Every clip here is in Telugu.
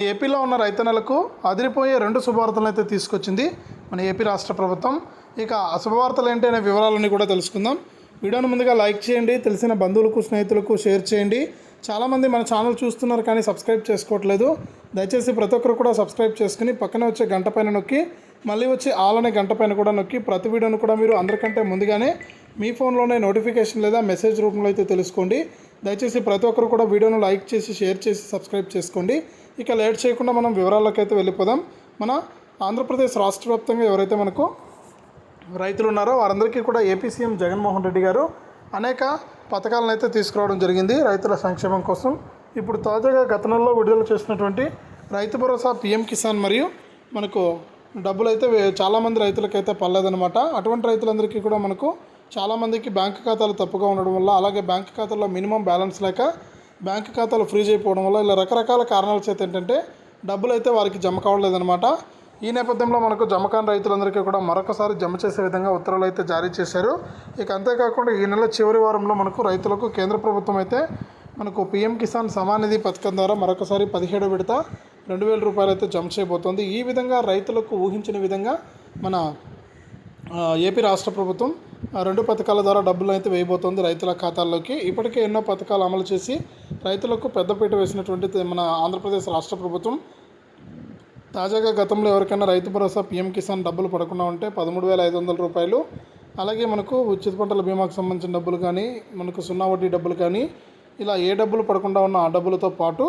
ఏపీలో ఉన్న రైతన్నలకు అదిరిపోయే రెండు శుభవార్తలను అయితే తీసుకొచ్చింది మన ఏపీ రాష్ట్ర ప్రభుత్వం. ఇక అశుభవార్తలు శుభవార్తలు ఏంటి అనే వివరాలన్నీ కూడా తెలుసుకుందాం. వీడియోను ముందుగా లైక్ చేయండి తెలిసిన బంధువులకు స్నేహితులకు షేర్ చేయండి. చాలామంది మన ఛానల్ చూస్తున్నారు కానీ సబ్స్క్రైబ్ చేసుకోవట్లేదు. దయచేసి ప్రతి ఒక్కరు కూడా సబ్స్క్రైబ్ చేసుకుని పక్కనే వచ్చే గంట పైన నొక్కి మళ్ళీ వచ్చి ఆల్ అనే గంట పైన కూడా నొక్కి ప్రతి వీడియోను కూడా మీరు అందరికంటే ముందుగానే మీ ఫోన్లోనే నోటిఫికేషన్ లేదా మెసేజ్ రూపంలో అయితే తెలుసుకోండి. దయచేసి ప్రతి ఒక్కరు కూడా వీడియోను లైక్ చేసి షేర్ చేసి సబ్స్క్రైబ్ చేసుకోండి. ఇక లేట్ చేయకుండా మనం వివరాల్లోకి అయితే వెళ్ళిపోదాం. మన ఆంధ్రప్రదేశ్ రాష్ట్ర వ్యాప్తంగా ఎవరైతే మనకు రైతులు ఉన్నారో వారందరికీ కూడా ఏపీ సీఎం జగన్మోహన్ రెడ్డి గారు అనేక పథకాలను అయితే తీసుకురావడం జరిగింది రైతుల సంక్షేమం కోసం. ఇప్పుడు తాజాగా గత నెలలో విడుదల చేసినటువంటి రైతు భరోసా పీఎం కిసాన్ మరియు మనకు డబ్బులు అయితే చాలామంది రైతులకైతే పర్లేదనమాట అటువంటి రైతులందరికీ కూడా మనకు చాలామందికి బ్యాంక్ ఖాతాలు తప్పుగా ఉండడం వల్ల అలాగే బ్యాంక్ ఖాతాలో మినిమం బ్యాలెన్స్ లేక బ్యాంక్ ఖాతాలు ఫ్రీజ్ అయిపోవడం వల్ల ఇలా రకరకాల కారణాల చేత ఏంటంటే డబ్బులు అయితే వారికి జమ కావట్లేదన్నమాట. ఈ నేపథ్యంలో మనకు జమ కాని రైతులందరికీ కూడా మరొకసారి జమ చేసే విధంగా ఉత్తర్వులు అయితే జారీ చేశారు. ఇక అంతేకాకుండా ఈ నెల చివరి వారంలో మనకు రైతులకు కేంద్ర ప్రభుత్వం అయితే మనకు పీఎం కిసాన్ సమానిధి పథకం ద్వారా మరొకసారి పదిహేడు విడత రెండు వేల రూపాయలు అయితే జమ చేయబోతోంది. ఈ విధంగా రైతులకు ఊహించిన విధంగా మన ఏపీ రాష్ట్ర ప్రభుత్వం రెండు పథకాల ద్వారా డబ్బులు అయితే వేయబోతోంది రైతుల ఖాతాల్లోకి. ఇప్పటికే ఎన్నో పథకాలు అమలు చేసి రైతులకు పెద్దపీట వేసినటువంటి మన ఆంధ్రప్రదేశ్ రాష్ట్ర ప్రభుత్వం. తాజాగా గతంలో ఎవరికైనా రైతు భరోసా పీఎం కిసాన్ డబ్బులు పడకుండా ఉంటే పదమూడు వేల ఐదు వందల రూపాయలు. అలాగే మనకు ఉచిత పంటల బీమాకు సంబంధించిన డబ్బులు కానీ మనకు సున్నా వడ్డీ డబ్బులు కానీ ఇలా ఏ డబ్బులు పడకుండా ఉన్న ఆ డబ్బులతో పాటు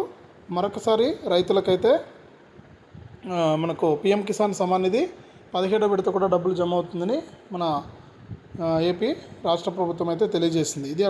మరొకసారి రైతులకైతే మనకు పీఎం కిసాన్ సమాన్ నిధి పదిహేడో విడత కూడా డబ్బులు జమ అవుతుందని మన ఏపీ రాష్ట్ర ప్రభుత్వం అయితే తెలియజేసింది. ఇది